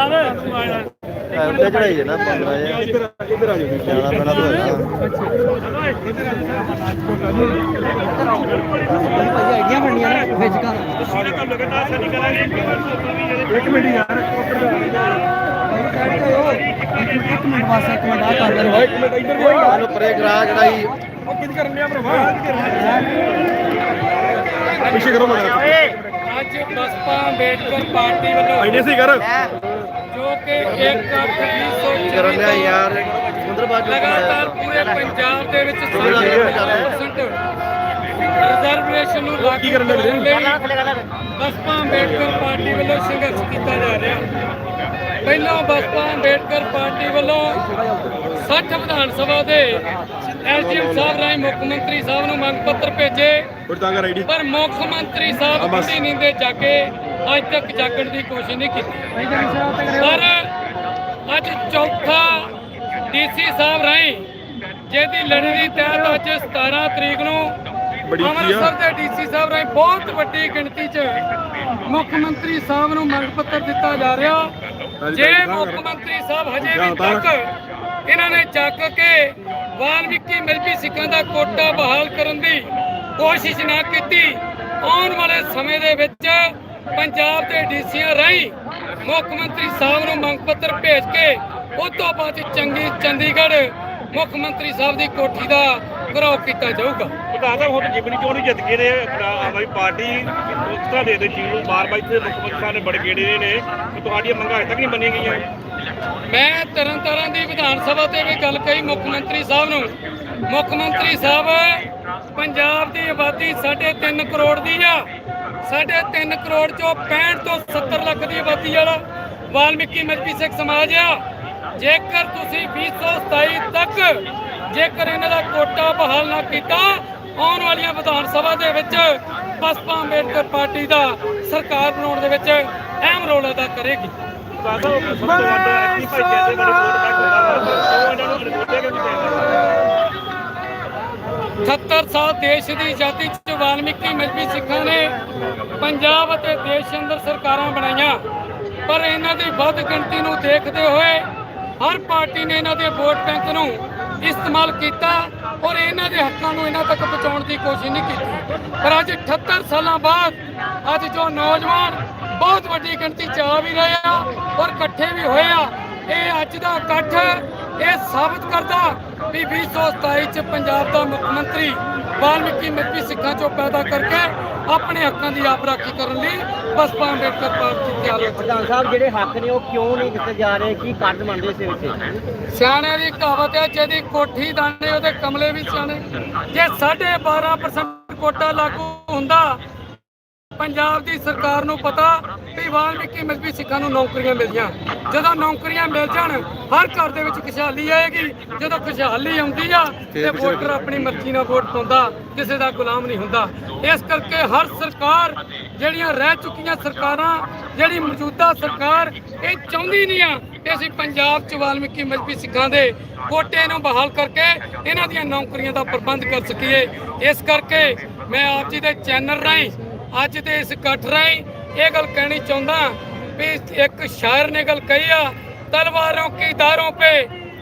ਤੇ ਚੜਾਈ ਹੈ ਨਾ 15000 ਇੱਧਰ ਇੱਧਰ ਆ ਜਾਓ ਜਾਣਾ ਪੈਣਾ ਤਾਂ ਭਾਈ ਆਈਡੀਆਂ ਬਣਨੀਆਂ ਨੇ ਵਿੱਚ ਕਰ ਇੱਕ ਮਿੰਟ ਯਾਰ ਇੱਕ ਮਿੰਟ ਵਾਸਤੇ ਇੱਕ ਮਿੰਟ ਆ ਕਰ ਲੈ ਇੱਕ ਮਿੰਟ ਇੱਧਰ ਵੀ ਸਾਨੂੰ ਪਰੇ ਕਰਾ ਚੜਾਈ ਉਹ ਕਿੱਦ ਕਰਨ ਲਿਆ ਭਰਾਵਾ ਪਿੱਛੇ ਕਰੋ ਮਗਾ ਅੱਜ ਬਸਪਾ ਅੰਬੇਡਕਰ ਪਾਰਟੀ ਵੱਲੋਂ ਐਨੇ ਸੀ ਕਰ। ਜੋ ਕਿ ਇੱਕ ਅੱਠ ਵੀਹ ਸੌ ਕਰਨ ਲਿਆ ਯਾਰ ਸੁੰਦਰ ਬਾਜੂ ਲਗਾਤਾਰ ਪੂਰੇ ਪੰਜਾਬ ਦੇ ਵਿੱਚ ਉਹਦੇ ਨਾਲ ਗੱਲ ਕਰ। 60% ਰਿਜ਼ਰਵੇਸ਼ਨ ਨੂੰ ਲਾਗੂ ਕੀ ਕਰਨ ਲੱਗੇ? ਕਰਨ ਲਈ ਬਸਪਾ ਅੰਬੇਡਕਰ ਪਾਰਟੀ ਵੱਲੋਂ ਸੰਘਰਸ਼ ਕੀਤਾ ਜਾ ਰਿਹਾ ਪਹਿਲਾਂ ਬਸਪਾ ਅੰਬੇਡਕਰ ਪਾਰਟੀ ਵੱਲੋਂ 60 ਵਿਧਾਨ ਸਭਾ ਦੇ ਐਸਡੀਐਮ ਸਾਹਿਬ ਰਾਹੀਂ ਮੁੱਖ ਮੰਤਰੀ ਸਾਹਿਬ ਨੂੰ ਮੰਗ ਪੱਤਰ ਭੇਜੇ ਪਰ ਮੁੱਖ ਮੰਤਰੀ ਸਾਹਿਬ। ਕੁੰਡੀ ਨੀਂਦੇ ਜਾਗੇ ਅੱਜ ਤੱਕ ਜਾਗਣ ਦੀ ਕੋਸ਼ਿਸ਼ ਨਹੀਂ ਕੀਤੀ ਪਰ ਅੱਜ ਚੌਥਾ ਡੀਸੀ ਸਾਹਿਬ ਰਾਹੀਂ ਜਿਹਦੀ ਲੜੀ ਦੀ ਤਹਿਤ ਅੱਜ 17 ਤਰੀਕ ਨੂੰ। ਅੰਮ੍ਰਿਤਸਰ ਦੇ ਡੀਸੀ ਸਾਹਿਬ ਰਾਹੀਂ ਬਹੁਤ ਵੱਡੀ ਗਿਣਤੀ 'ਚ ਮੁੱਖ ਮੰਤਰੀ ਸਾਹਿਬ ਨੂੰ ਮੰਗ ਪੱਤਰ ਦਿੱਤਾ ਜਾ ਰਿਹਾ ਜੇ ਮੁੱਖ। ਮੰਤਰੀ ਸਾਹਿਬ ਹਜੇ ਵੀ ਤੱਕ ਇਹਨਾਂ ਨੇ ਚੱਕ ਕੇ ਵਾਲਮੀਕੀ ਮਿਲਪੀ ਸਿੱਖਾਂ ਦਾ ਕੋਟਾ ਬਹਾਲ ਕਰਨ ਦੀ ਕੋਸ਼ਿਸ਼ ਨਾ ਕੀਤੀ ਆਉਣ ਵਾਲੇ ਸਮੇਂ ਦੇ ਵਿੱਚ ਪੰਜਾਬ ਦੇ ਡੀਸੀਆਂ ਰਾਹੀਂ ਮੁੱਖ ਮੰਤਰੀ ਸਾਹਿਬ ਨੂੰ ਮੰਗ ਪੱਤਰ ਭੇਜ ਕੇ ਉਸ ਤੋਂ ਬਾਅਦ ਚੰਗੀ ਚੰਡੀਗੜ੍ਹ ਮੁੱਖ ਮੰਤਰੀ ਸਾਹਿਬ ਦੀ ਕੋਠੀ ਦਾ ਘਰਾਓ ਕੀਤਾ ਜਾਊਗਾ। ਪ੍ਰਧਾਨ ਸਾਹਿਬ ਹੁਣ ਜਿਮਨੀ ਚੋਣ ਹੀ ਜਿੱਤ ਗਏ ਨੇ ਆਮ ਆਦਮੀ ਪਾਰਟੀ ਉਸ ਤਰ੍ਹਾਂ ਦੇ ਦੇ ਚੀਜ਼ ਨੂੰ ਬਾਰ ਬਾਰ ਇੱਥੇ ਮੁੱਖ ਮੰਤਰੀ ਸਾਹਿਬ ਨੇ ਬੜੇ ਗੇੜੇ ਨੇ ਕਿ ਤੁਹਾਡੀਆਂ ਮੰਗਾਂ ਅਜੇ ਤੱਕ ਨਹੀਂ ਮੰਨੀਆਂ ਗਈਆਂ। ਮੈਂ ਤਰਨ ਤਾਰਨ ਦੀ ਵਿਧਾਨ ਸਭਾ ਤੇ ਵੀ ਗੱਲ ਕਹੀ ਮੁੱਖ ਮੰਤਰੀ ਸਾਹਿਬ ਨੂੰ। ਮੁੱਖ ਮੰਤਰੀ ਸਾਹਿਬ ਪੰਜਾਬ ਦੀ ਆਬਾਦੀ 3.5 ਕਰੋੜ ਦੀ ਆ। 3.5 ਕਰੋੜ ਚੋਂ 65 ਤੋਂ 70 ਲੱਖ ਦੀ ਆਬਾਦੀ ਵਾਲਾ ਵਾਲਮੀਕੀ ਮਜਬੀ ਸਿੱਖ ਸਮਾਜ ਆ। ਜੇਕਰ ਤੁਸੀਂ 2027 ਤੱਕ ਜੇਕਰ ਇਹਨਾਂ ਦਾ ਕੋਟਾ ਬਹਾਲ ਨਾ ਕੀਤਾ ਆਉਣ ਵਾਲੀਆਂ ਵਿਧਾਨ ਸਭਾ ਦੇ ਵਿੱਚ ਬਸਪਾ ਅੰਬੇਡਕਰ ਪਾਰਟੀ ਦਾ ਸਰਕਾਰ ਬਣਾਉਣ ਦੇ ਵਿੱਚ ਅਹਿਮ ਰੋਲ ਅਦਾ ਕਰੇਗੀ। ਸਭ ਤੋਂ ਭਾਈਚਾਰੇ ਦੇ ਵੋਟ ਨੂੰ ਰਿਪੋਰਟੇ ਕਹਿੰਦੇ 70 ਸਾਲ ਦੇਸ਼ ਦੀ ਆਜ਼ਾਦੀ ਚ ਵਾਲਮੀਕੀ ਮਜਬੀ ਸਿੱਖਾਂ ਨੇ ਪੰਜਾਬ ਅਤੇ ਦੇਸ਼ ਅੰਦਰ ਸਰਕਾਰਾਂ ਬਣਾਈਆਂ। ਪਰ ਇਹਨਾਂ ਦੀ ਵੱਧ ਗਿਣਤੀ ਨੂੰ ਦੇਖਦੇ ਹੋਏ ਹਰ ਪਾਰਟੀ ਨੇ ਇਹਨਾਂ ਦੇ ਵੋਟ ਬੈਂਕ ਨੂੰ ਇਸਤੇਮਾਲ ਕੀਤਾ ਔਰ ਇਹਨਾਂ ਦੇ ਹੱਕਾਂ ਨੂੰ ਇਹਨਾਂ ਤੱਕ ਪਹੁੰਚਾਉਣ ਦੀ ਕੋਸ਼ਿਸ਼ ਨਹੀਂ ਕੀਤੀ। ਪਰ ਅੱਜ 78 ਸਾਲਾਂ ਬਾਅਦ ਅੱਜ ਜੋ ਨੌਜਵਾਨ ਬਹੁਤ ਵੱਡੀ ਗਿਣਤੀ ਚ ਆ ਵੀ ਰਹੇ ਆ ਔਰ ਇਕੱਠੇ ਵੀ ਹੋਏ ਆ ਇਹ ਅੱਜ ਦਾ ਇਕੱਠ ਇਹ ਸਾਬਤ ਕਰਦਾ ਵੀ 2027 ਚ ਪੰਜਾਬ ਦਾ ਮੁੱਖ ਮੰਤਰੀ ਵਾਲਮੀਕੀ ਮਿੱਟੀ ਸਿੱਖਾਂ ਚੋਂ ਪੈਦਾ ਕਰਕੇ ਆਪਣੇ ਹੱਕਾਂ ਦੀ ਆਪ ਰਾਖੀ ਕਰਨ ਲਈ ਬਸਪਾ ਅੰਬੇਡਕਰ ਪਾਰਟੀ ਤਿਆਰ ਹੈ ਪ੍ਰਧਾਨ ਸਾਹਿਬ ਜਿਹੜੇ ਹੱਕ ਨੇ ਉਹ ਕਿਉਂ ਨਹੀਂ ਦਿੱਤੇ ਜਾ ਰਹੇ? ਕੀ ਕਾਰਨ ਬਣਦੇ ਇਸ ਵਿੱਚ? ਸਿਆਣਿਆਂ ਦੀ ਕਹਾਵਤ ਹੈ ਜਿਹਦੀ ਕੋਠੀ ਦਾਣੇ ਉਹਦੇ ਕਮਲੇ ਵੀ ਸਿਆਣੇ। ਜੇ 12.5% ਕੋਟਾ ਲਾਗੂ ਹੁੰਦਾ ਪੰਜਾਬ ਦੀ ਸਰਕਾਰ ਨੂੰ ਪਤਾ ਵੀ ਵਾਲਮੀਕੀ ਮਜਬੀ ਸਿੱਖਾਂ ਨੂੰ ਨੌਕਰੀਆਂ ਮਿਲਦੀਆਂ। ਜਦੋਂ ਨੌਕਰੀਆਂ ਮਿਲ ਜਾਣ ਹਰ ਘਰ ਦੇ ਵਿੱਚ ਖੁਸ਼ਹਾਲੀ ਆਏਗੀ। ਜਦੋਂ ਖੁਸ਼ਹਾਲੀ ਆਉਂਦੀ ਆ ਤੇ ਵੋਟਰ ਆਪਣੀ ਮਰਜ਼ੀ ਨਾਲ ਵੋਟ ਪਾਉਂਦਾ ਕਿਸੇ ਦਾ ਗੁਲਾਮ ਨਹੀਂ ਹੁੰਦਾ। ਇਸ ਕਰਕੇ ਹਰ ਸਰਕਾਰ ਜਿਹੜੀਆਂ ਰਹਿ ਚੁੱਕੀਆਂ ਸਰਕਾਰਾਂ ਜਿਹੜੀ ਮੌਜੂਦਾ ਸਰਕਾਰ ਇਹ ਚਾਹੁੰਦੀ ਨਹੀਂ ਆ ਕਿ ਅਸੀਂ ਪੰਜਾਬ ਚ ਵਾਲਮੀਕੀ ਮਜਬੀ ਸਿੱਖਾਂ ਦੇ ਕੋਟੇ ਨੂੰ ਬਹਾਲ ਕਰਕੇ ਇਹਨਾਂ ਦੀਆਂ ਨੌਕਰੀਆਂ ਦਾ ਪ੍ਰਬੰਧ ਕਰ ਸਕੀਏ। ਇਸ ਕਰਕੇ ਮੈਂ ਆਪ ਜੀ ਦੇ ਚੈਨਲ ਰਾਹੀਂ ਅੱਜ ਦੇ ਇਸ ਇਕੱਠ ਰਾਹੀਂ ਇਹ ਗੱਲ ਕਹਿਣੀ ਚਾਹੁੰਦਾ ਵੀ ਇੱਕ ਸ਼ਾਇਰ ਨੇ ਗੱਲ ਕਹੀ ਆ ਤਲਵਾਰੋਂ ਕੀ ਦਾਰੋਂ ਪੇ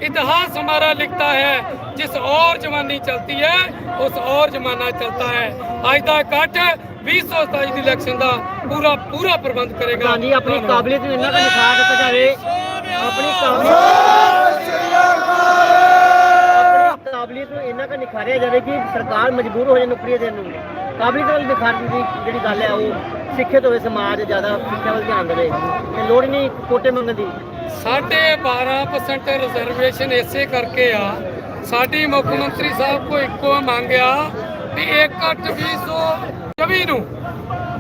ਇਤਿਹਾਸ ਹਮਾਰਾ ਲਿਖਤਾ ਹੈ ਜਿਸ ਔਰ ਜਵਾਨੀ ਚਲਤੀ ਹੈ ਉਸ ਔਰ ਜਮਾਨਾ ਚਲਤਾ ਹੈ। ਅੱਜ ਦਾ ਇਕੱਠ 2027 ਦੀ ਇਲੈਕਸ਼ਨ ਦਾ ਪੂਰਾ ਪੂਰਾ ਪ੍ਰਬੰਧ ਕਰੇਗਾ। ਹਾਂਜੀ ਆਪਣੀ ਕਾਬਲੀਅਤ ਨੂੰ ਇਹਨਾਂ ਕੁ ਨਿਖਾਰ ਦਿੱਤਾ ਜਾਵੇ ਆਪਣੀ ਕਾਬਲੀਅਤ ਨੂੰ ਇੰਨਾ ਕੁ ਨਿਖਾਰਿਆ ਜਾਵੇ ਕਿ ਸਰਕਾਰ ਮਜਬੂਰ ਹੋ ਜਾਏ ਨੌਕਰੀਆਂ ਦੇਣ ਨੂੰ। ਕਾਬਲੀਅਤ ਵੱਲ ਨਿਖਾਰਨ ਦੀ ਜਿਹੜੀ ਗੱਲ ਹੈ, ਉਹ ਸਿੱਖਿਅਤ ਹੋਵੇ, ਸਮਾਜ ਜ਼ਿਆਦਾ ਸਿੱਖਿਆ ਵੱਲ ਧਿਆਨ ਦੇਵੇ ਤੇ ਲੋੜ ਨਹੀਂ ਕੋਟੇ ਮੰਗਣ ਦੀ। ਸਾਢੇ 12% ਰਿਜ਼ਰਵੇਸ਼ਨ ਇਸੇ ਕਰਕੇ ਆ, ਸਾਡੀ ਮੁੱਖ ਮੰਤਰੀ ਸਾਹਿਬ ਕੋ ਇੱਕੋ ਮੰਗਿਆ ਵੀ 1.224 ਨੂੰ।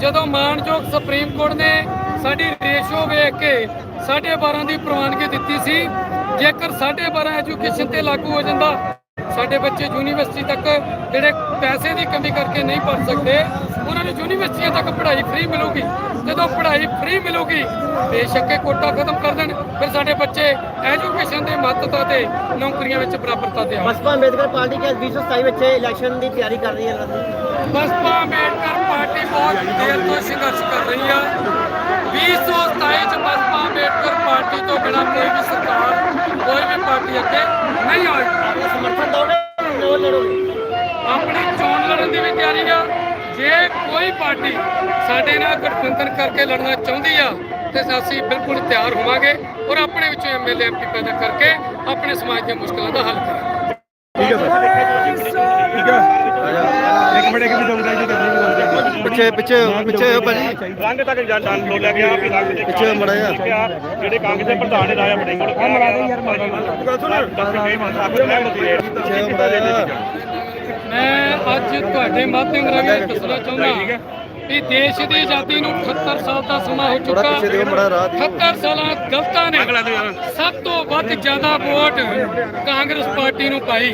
ਜਦੋਂ ਮਾਨਯੋਗ ਸੁਪਰੀਮ ਕੋਰਟ ਨੇ ਸਾਡੀ ਰੇਸ਼ੋ ਵੇਖ ਕੇ 12.5 ਦੀ ਪ੍ਰਵਾਨਗੀ ਦਿੱਤੀ ਸੀ, ਜੇਕਰ 12.5 ਐਜੂਕੇਸ਼ਨ ਤੇ ਲਾਗੂ ਹੋ ਜਾਂਦਾ ਸਾਡੇ ਬੱਚੇ ਯੂਨੀਵਰਸਿਟੀ ਤੱਕ ਜਿਹੜੇ ਪੈਸੇ ਦੀ ਕਮੀ ਕਰਕੇ ਨਹੀਂ ਪੜ੍ਹ ਸਕਦੇ ਉਹਨਾਂ ਨੂੰ ਯੂਨੀਵਰਸਿਟੀਆਂ ਤੱਕ ਪੜ੍ਹਾਈ ਫ੍ਰੀ ਮਿਲੂਗੀ। ਜਦੋਂ ਪੜ੍ਹਾਈ ਫ੍ਰੀ ਮਿਲੂਗੀ ਬੇਸ਼ੱਕ ਇਹ ਕੋਟਾ ਖਤਮ ਕਰ ਦੇਣ। ਫਿਰ ਸਾਡੇ ਬੱਚੇ ਐਜੂਕੇਸ਼ਨ ਦੇ ਮਹੱਤਤਾ ਤੇ ਨੌਕਰੀਆਂ ਵਿੱਚ ਬਰਾਬਰਤਾ ਤੇ ਆਉਣ। ਬਸਪਾ ਅੰਬੇਦਕਰ ਪਾਰਟੀ ਕਿ 2027 ਵਿੱਚ ਇਲੈਕਸ਼ਨ ਦੀ ਤਿਆਰੀ ਕਰ ਰਹੀ ਹੈ ਬਸਪਾ ਅੰਬੇਡਕਰ ਪਾਰਟੀ ਬਹੁਤ ਦੇਰ ਤੋਂ ਸੰਘਰਸ਼ ਕਰ ਰਹੀ ਆ। 2027 ਚ ਬਸਪਾ ਅੰਬੇਡਕਰ ਪਾਰਟੀ ਤੋਂ ਬਿਨਾਂ ਕੋਈ ਵੀ ਸਰਕਾਰ ਕੋਈ ਵੀ ਪਾਰਟੀ ਅੱਗੇ ਨਹੀਂ ਆਏਗੀ ਸਮਰਥਨ ਦੋਗੇ ਚੋਣ ਲੜੋਗੇ ਆਪਣੀ ਚੋਣ ਲੜਨ ਦੀ ਵੀ ਤਿਆਰੀ ਆ। ਜੇ ਕੋਈ ਪਾਰਟੀ ਸਾਡੇ ਨਾਲ ਗਠਬੰਧਨ ਕਰਕੇ ਲੜਨਾ ਚਾਹੁੰਦੀ ਆ ਤੇ ਅਸੀਂ ਬਿਲਕੁਲ ਤਿਆਰ ਹੋਵਾਂਗੇ ਔਰ ਆਪਣੇ ਵਿੱਚੋਂ ਐਮਐਲਏ ਐਮਪੀ ਪੈਦਾ ਕਰਕੇ ਆਪਣੇ ਸਮਾਜ ਦੀਆਂ ਮੁਸ਼ਕਲਾਂ ਦਾ ਹੱਲ ਕਰਾਂਗੇ। ਪਿੱਛੇ ਪਿੱਛੇ ਪਿੱਛੇ ਹੋ ਭਾਜੀ। ਰੰਗ ਤੱਕ ਜਾਂ ਜਾਣ ਬੋਲਿਆ ਗਿਆ ਵੀ ਰੰਗ ਦੇ ਪਿੱਛੇ ਮੁੜ ਜਾ। ਜਿਹੜੇ ਕਾਂਗਰਸ ਦੇ ਪ੍ਰਧਾਨ ਨੇ ਰਾਜਾ ਬੜਿੰਗ ਨੂੰ ਕਿਹਾ ਗਿਆ ਯਾਰ ਗੱਲ ਸੁਣ ਦੱਸ ਕੇ ਮਸਾਫਰ ਮੈਂ ਮਤੀਰੇ ਪਿੱਛੇ ਮੁੜ ਜਾ। ਮੈਂ ਅੱਜ ਤੁਹਾਡੇ ਮਾਧਿਅਮ ਰਾਹੀਂ ਦੱਸਣਾ ਚਾਹੁੰਦਾ ਵੀ ਦੇਸ਼ ਦੀ ਆਜ਼ਾਦੀ ਨੂੰ 78 ਸਾਲ ਦਾ ਸਮਾਂ ਹੋ ਚੁੱਕਾ। ਪਿੱਛੇ ਦਿਓ ਬੜਾ ਰਾਹ ਦਿਓ 78 ਸਾਲਾਂ ਦਲਤਾਂ ਨੇ। ਸਭ ਤੋਂ ਵੱਧ ਜ਼ਿਆਦਾ ਵੋਟ ਕਾਂਗਰਸ ਪਾਰਟੀ ਨੂੰ ਪਾਈ।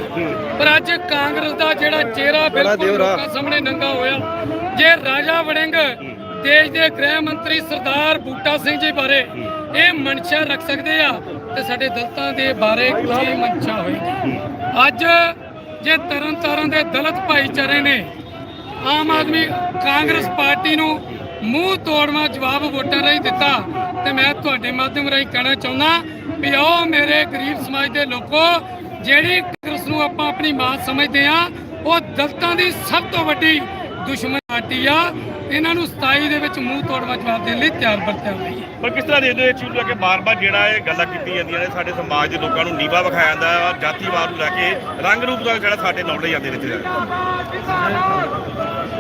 ਪਰ ਅੱਜ ਕਾਂਗਰਸ ਦਾ ਜਿਹੜਾ ਚਿਹਰਾ ਬਿਲਕੁਲ। ਲੋਕਾਂ ਸਾਹਮਣੇ ਨੰਗਾ ਹੋਇਆ। ਜੇ ਰਾਜਾ ਵੜਿੰਗ ਦੇਸ਼ ਦੇ ਗ੍ਰਹਿ ਮੰਤਰੀ ਸਰਦਾਰ ਬੂਟਾ ਸਿੰਘ ਜੀ ਬਾਰੇ ਇਹ ਮਨਸ਼ਾ ਰੱਖ ਸਕਦੇ ਆ ਤੇ ਸਾਡੇ ਦਲਤਾਂ ਦੇ ਬਾਰੇ ਕੀ ਮਨਸ਼ਾ ਹੋਏਗੀ? ਅੱਜ ਜੇ ਤਰਨ ਤਾਰਨ ਦੇ ਦਲਿਤ ਭਾਈਚਾਰੇ ਨੇ ਆਮ ਆਦਮੀ ਕਾਂਗਰਸ ਪਾਰਟੀ ਨੂੰ ਮੂੰਹ ਤੋੜਵਾ ਜਵਾਬ ਵੋਟਾਂ ਰਾਹੀਂ ਦਿੱਤਾ ਤੇ ਮੈਂ ਤੁਹਾਡੇ ਮਾਧਿਅਮ ਰਾਹੀਂ ਕਹਿਣਾ ਚਾਹੁੰਦਾ ਵੀ ਆਓ ਮੇਰੇ ਗਰੀਬ ਸਮਾਜ ਦੇ ਲੋਕੋ, ਜਿਹੜੀ ਕਾਂਗਰਸ ਨੂੰ ਆਪਾਂ ਆਪਣੀ ਮਾਂ ਸਮਝਦੇ ਆ ਉਹ ਦਲਤਾਂ ਦੀ ਸਭ ਤੋਂ ਵੱਡੀ ਦੁਸ਼ਮਣ ਪਾਰਟੀ ਆ ਇਹਨਾਂ ਨੂੰ 27 ਦੇ ਵਿੱਚ ਮੂੰਹ ਤੋੜਵਾ ਜਵਾਬ ਦੇਣ ਲਈ ਤਿਆਰ ਬਰ ਤਿਆਰ ਰਹੀ ਹੈ। ਪਰ ਕਿਸ ਤਰ੍ਹਾਂ ਦੇਖਦੇ ਹੋ ਇਹ ਚੀਜ਼ ਨੂੰ ਲੈ ਕੇ ਬਾਰ-ਬਾਰ ਜਿਹੜਾ ਇਹ ਗੱਲਾਂ ਕੀਤੀ ਜਾਂਦੀਆਂ ਨੇ? ਸਾਡੇ ਸਮਾਜ ਦੇ ਲੋਕਾਂ ਨੂੰ ਨੀਵਾ ਵਿਖਾਇਆ ਜਾਂਦਾ ਹੈ ਜਾਤੀਵਾਦ ਨੂੰ ਲੈ ਕੇ ਰੰਗ ਰੂਪ ਦਾ ਜਿਹੜਾ ਸਾਡੇ ਨੌਲੇ ਜਾਂਦੇ ਨੇ ਇੱਥੇ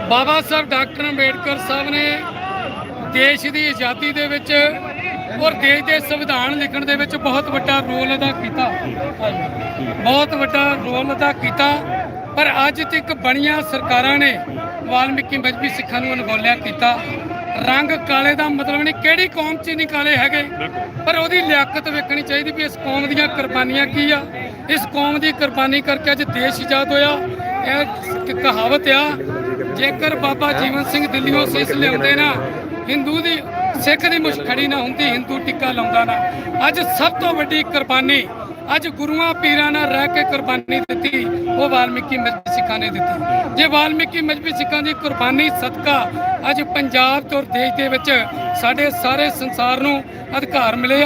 ਬਾਬਾ ਸਾਹਿਬ ਡਾਕਟਰ ਅੰਬੇਡਕਰ ਸਾਹਿਬ ਨੇ ਦੇਸ਼ ਦੀ ਆਜ਼ਾਦੀ ਦੇ ਵਿੱਚ ਔਰ ਦੇਸ਼ ਦੇ ਸੰਵਿਧਾਨ ਲਿਖਣ ਦੇ ਵਿੱਚ ਬਹੁਤ ਵੱਡਾ ਰੋਲ ਅਦਾ ਕੀਤਾ। ਬਹੁਤ ਵੱਡਾ ਰੋਲ ਅਦਾ ਕੀਤਾ। ਪਰ ਅੱਜ ਤੱਕ ਬਣੀਆਂ ਸਰਕਾਰਾਂ ਨੇ ਵਾਲਮੀਕੀ ਮਜਬੀ ਸਿੱਖਾਂ ਨੂੰ ਅਣਗੌਲਿਆ ਕੀਤਾ। ਰੰਗ ਕਾਲੇ ਦਾ ਮਤਲਬ ਨਹੀਂ ਕਿਹੜੀ ਕੌਮ 'ਚ ਨਹੀਂ ਕਾਲੇ ਹੈਗੇ? ਪਰ ਉਹਦੀ ਲਿਆਕਤ ਵੇਖਣੀ ਚਾਹੀਦੀ ਵੀ ਇਸ ਕੌਮ ਦੀਆਂ ਕੁਰਬਾਨੀਆਂ ਕੀ ਆ? ਇਸ ਕੌਮ ਦੀ ਕੁਰਬਾਨੀ ਕਰਕੇ ਅੱਜ ਦੇਸ਼ ਆਜ਼ਾਦ ਹੋਇਆ। ਇਹ ਕਹਾਵਤ ਆ ਜੇਕਰ ਬਾਬਾ ਜੀਵਨ ਸਿੰਘ ਦਿੱਲੀੋਂ ਸੀਸ ਲਿਆਉਂਦੇ ਨਾ ਹਿੰਦੂ ਦੀ ਸਿੱਖ ਦੀ ਮੁਸ਼ਖੜੀ ਨਾ ਹੁੰਦੀ ਹਿੰਦੂ ਟਿੱਕਾ ਲਾਉਂਦਾ ਨਾ। ਅੱਜ ਸਭ ਤੋਂ ਵੱਡੀ ਕੁਰਬਾਨੀ ਅੱਜ ਗੁਰੂਆਂ ਪੀਰਾਂ ਨਾਲ ਰਹਿ ਕੇ ਕੁਰਬਾਨੀ ਦਿੱਤੀ, ਉਹ ਵਾਲਮੀਕੀ ਮਜਬੀ ਸਿੱਖਾਂ ਨੇ ਦਿੱਤੀ। ਜੇ ਵਾਲਮੀਕੀ ਮਜਬੀ ਸਿੱਖਾਂ ਦੀ ਕੁਰਬਾਨੀ ਸਦਕਾ ਅੱਜ ਪੰਜਾਬ ਤੋਂ ਦੇਸ਼ ਦੇ ਵਿੱਚ ਸਾਡੇ ਸਾਰੇ ਸੰਸਾਰ ਨੂੰ ਅਧਿਕਾਰ ਮਿਲੇ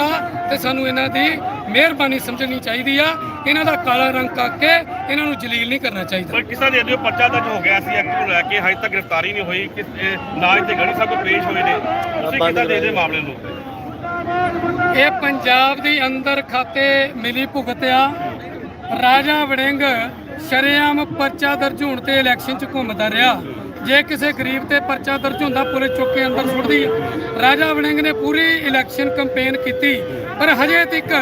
ਤੇ ਸਾਨੂੰ ਇਹਨਾਂ ਦੀ ਮਿਹਰਬਾਨੀ ਸਮਝਣੀ ਚਾਹੀਦੀ ਆ। ਇਹਨਾਂ ਦਾ ਕਾਲਾ ਰੰਗ ਕਰਕੇ ਇਹਨਾਂ ਨੂੰ ਜਲੀਲ ਨਹੀਂ ਕਰਨਾ ਚਾਹੀਦਾ। ਪਰ ਕਿਸ ਤਰ੍ਹਾਂ ਦੇਖਦੇ ਪਰਚਾ ਦਰਜ ਹੋ ਗਿਆ ਸੀ, ਐਕਟ ਨੂੰ ਲੈ ਕੇ ਹਜੇ ਤੱਕ ਗ੍ਰਿਫਤਾਰੀ ਨਹੀਂ ਹੋਈ। ਕਿ ਨਾ ਇੱਥੇ ਗੜੀ ਸਾਹਿਬ ਕੋਲ ਪੇਸ਼ ਹੋਏ ਨੇ। ਤੁਸੀਂ ਕਿੱਦਾਂ ਦੇਖਦੇ ਹੋ ਮਾਮਲੇ ਨੂੰ? ਇਹ ਪੰਜਾਬ ਦੀ ਅੰਦਰ ਖਾਤੇ ਮਿਲੀ ਭੁਗਤ ਰਾਜਾ ਵੜਿੰਗ ਸ਼ਰੇਆਮ ਪਰਚਾ ਦਰਜ ਹੋਣ ਤੇ ਇਲੈਕਸ਼ਨ 'ਚ ਘੁੰਮਦਾ ਰਿਹਾ। ਜੇ ਕਿਸੇ ਗਰੀਬ ਤੇ ਪਰਚਾ ਦਰਜ ਹੁੰਦਾ, ਪੁਲਿਸ ਚੁੱਕ ਕੇ ਅੰਦਰ ਸੁੱਟਦੀ। ਰਾਜਾ ਵੜਿੰਗ ਨੇ ਪੂਰੀ ਇਲੈਕਸ਼ਨ ਕੈਂਪੇਨ ਕੀਤੀ, ਪਰ ਹਜੇ ਤੱਕ